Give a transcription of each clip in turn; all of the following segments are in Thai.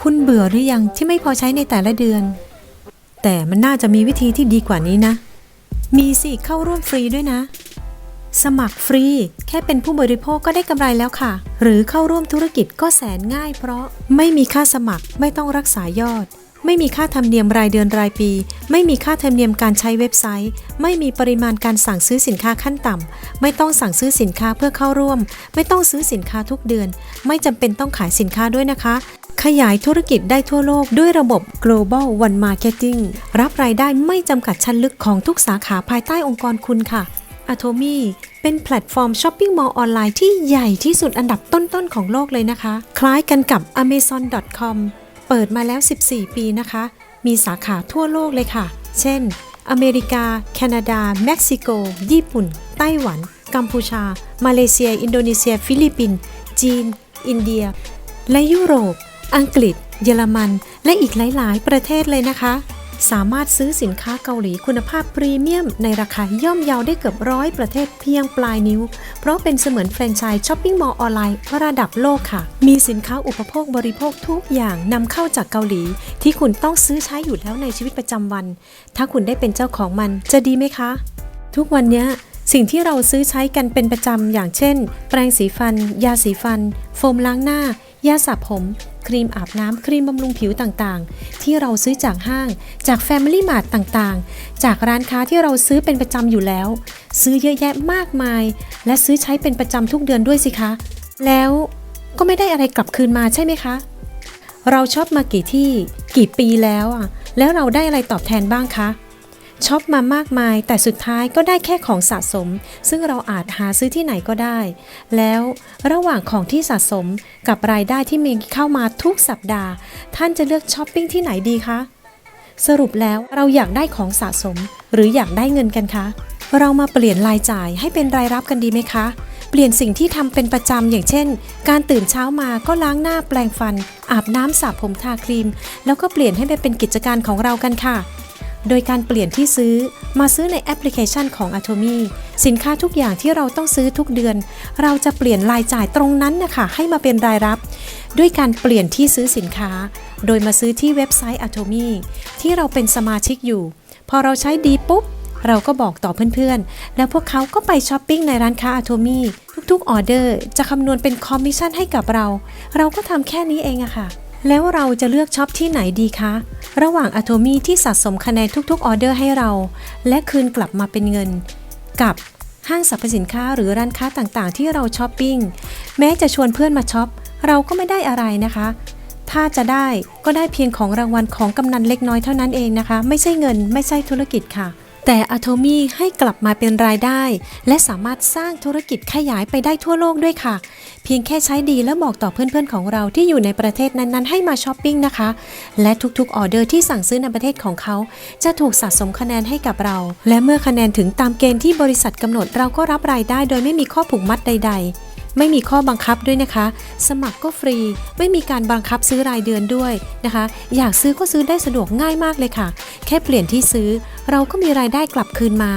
คุณเบื่อหรือยังที่ไม่พอใช้ในแต่ละเดือน แต่มันน่าจะมีวิธีที่ดีกว่านี้นะ มีสิเข้าร่วมฟรีด้วยนะ สมัครฟรี แค่เป็นผู้บริโภคก็ได้กำไรแล้วค่ะ หรือเข้าร่วมธุรกิจก็แสนง่าย เพราะไม่มีค่าสมัครไม่ต้องรักษายอด ไม่มีค่าธรรมเนียมรายเดือนรายปี ไม่มีค่าธรรมเนียมการใช้เว็บไซต์ ไม่มีปริมาณการสั่งซื้อสินค้าขั้นต่ำไม่ต้องสั่งซื้อสินค้าเพื่อเข้าร่วม ไม่ต้องซื้อสินค้าทุกเดือน ไม่จำเป็นต้องขายสินค้าด้วยนะคะ ขยายธุรกิจได้ทั่วโลกด้วยระบบ global one marketing รับรายได้ไม่จำกัดชั้นลึกของทุกสาขาภายใต้องค์กรคุณค่ะ Atomy เป็นแพลตฟอร์มช้อปปิ้งมอลล์ออนไลน์ที่ใหญ่ที่สุดอันดับต้นๆของโลกเลยนะคะ คล้ายกันกับ amazon.com เปิดมาแล้ว 14 ปีนะคะ มีสาขาทั่วโลกเลยค่ะ เช่น อเมริกา แคนาดา เม็กซิโก ญี่ปุ่น ไต้หวัน กัมพูชา มาเลเซีย อินโดนีเซีย ฟิลิปปินส์ จีน อินเดีย และยุโรป อังกฤษ เยอรมัน และอีกหลาย ๆ ประเทศเลยนะคะ สามารถซื้อสินค้าเกาหลีคุณภาพพรีเมียม ในราคาย่อมเยาได้เกือบร้อยประเทศเพียงปลายนิ้ว เพราะเป็นเสมือนแฟรนไชส์ช้อปปิ้งมอลล์ออนไลน์ระดับโลกค่ะ มีสินค้าอุปโภคบริโภคทุกอย่างนำเข้าจากเกาหลี ที่คุณต้องซื้อใช้อยู่แล้วในชีวิตประจำวัน ถ้าคุณได้เป็นเจ้าของมันจะดีไหมคะ ทุกวันนี้สิ่งที่เราซื้อใช้กันเป็นประจำอย่างเช่น แปรงสีฟัน ยาสีฟัน โฟมล้างหน้า ยาสระผม ครีมอาบน้ำครีมบำรุงผิวต่างๆ ที่เราซื้อจากห้าง จาก Family Mart ต่างๆ จากร้านค้าที่เราซื้อเป็นประจำอยู่แล้ว ซื้อเยอะแยะมากมาย และซื้อใช้เป็นประจำทุกเดือนด้วยสิคะ แล้วก็ไม่ได้อะไรกลับคืนมาใช่ไหมคะ เราชอปมากี่ที่ กี่ปีแล้วอะแล้วเราได้อะไรตอบแทนบ้างคะ ช็อปมามากมาย แต่สุดท้ายก็ได้แค่ของสะสม ซึ่งเราอาจหาซื้อที่ไหนก็ได้ แล้วระหว่างของที่สะสมกับรายได้ที่มีเข้ามาทุกสัปดาห์ ท่านจะเลือกช้อปปิ้งที่ไหนดีคะ สรุปแล้วเราอยากได้ของสะสม หรืออยากได้เงินกันคะเรามาเปลี่ยนรายจ่ายให้เป็นรายรับกันดีไหมคะ เปลี่ยนสิ่งที่ทำเป็นประจำอย่างเช่น การตื่นเช้ามาก็ล้างหน้าแปลงฟัน อาบน้ำสระผมทาครีม แล้วก็เปลี่ยนให้ไปเป็นกิจการของเรากันค่ะ โดยการเปลี่ยนที่ซื้อมาซื้อในแอปพลิเคชันของ Atomy สินค้าทุกอย่างที่เราต้องซื้อทุกเดือน เราจะเปลี่ยนรายจ่ายตรงนั้นนะคะให้มาเป็นรายรับ ด้วยการเปลี่ยนที่ซื้อสินค้า โดยมาซื้อที่เว็บไซต์ Atomy ที่เราเป็นสมาชิกอยู่ พอเราใช้ดีปุ๊บ เราก็บอกต่อเพื่อนๆ แล้วพวกเขาก็ไปช้อปปิ้งในร้านค้า Atomy ทุกๆออเดอร์จะคำนวณเป็นคอมมิชชั่นให้กับเรา เราก็ทำแค่นี้เองอะค่ะแล้วเราจะเลือกช็อปที่ไหนดีคะ ระหว่างอโทมี่ที่สะสมคะแนนทุกๆออเดอร์ให้เรา และคืนกลับมาเป็นเงิน กับห้างสรรพสินค้าหรือร้านค้าต่างๆ ที่เราช้อปปิ้ง แม้จะชวนเพื่อนมาช็อป เราก็ไม่ได้อะไรนะคะ ถ้าจะได้ก็ได้เพียงของรางวัลของกำนันเล็กน้อยเท่านั้นเองนะคะ ไม่ใช่เงินไม่ใช่ธุรกิจค่ะ แต่ Atomy ให้กลับมาเป็นรายได้ และสามารถสร้างธุรกิจขยายไปได้ทั่วโลกด้วยค่ะ เพียงแค่ใช้ดีและบอกต่อเพื่อนๆของเราที่อยู่ในประเทศนั้นๆ ให้มาช้อปปิ้งนะคะ และทุกๆออเดอร์ที่สั่งซื้อในประเทศของเขา จะถูกสะสมคะแนนให้กับเรา และเมื่อคะแนนถึงตามเกณฑ์ที่บริษัทกำหนดเราก็รับรายได้ โดยไม่มีข้อผูกมัดใด ๆ ไม่มีข้อบังคับด้วยนะคะ สมัครก็ฟรี ไม่มีการบังคับซื้อรายเดือนด้วยนะคะ อยากซื้อก็ซื้อได้สะดวกง่ายมากเลยค่ะ แค่เปลี่ยนที่ซื้อ เราก็มีรายได้กลับคืนมา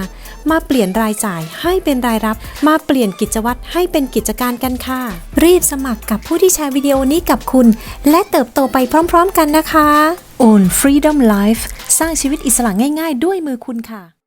มาเปลี่ยนรายจ่ายให้เป็นรายรับ มาเปลี่ยนกิจวัตรให้เป็นกิจการกันค่ะ รีบสมัครกับผู้ที่แชร์วิดีโอนี้กับคุณ และเติบโตไปพร้อม ๆ กันนะคะ Own Freedom Life สร้างชีวิตอิสระง่าย ๆ ด้วยมือคุณค่ะ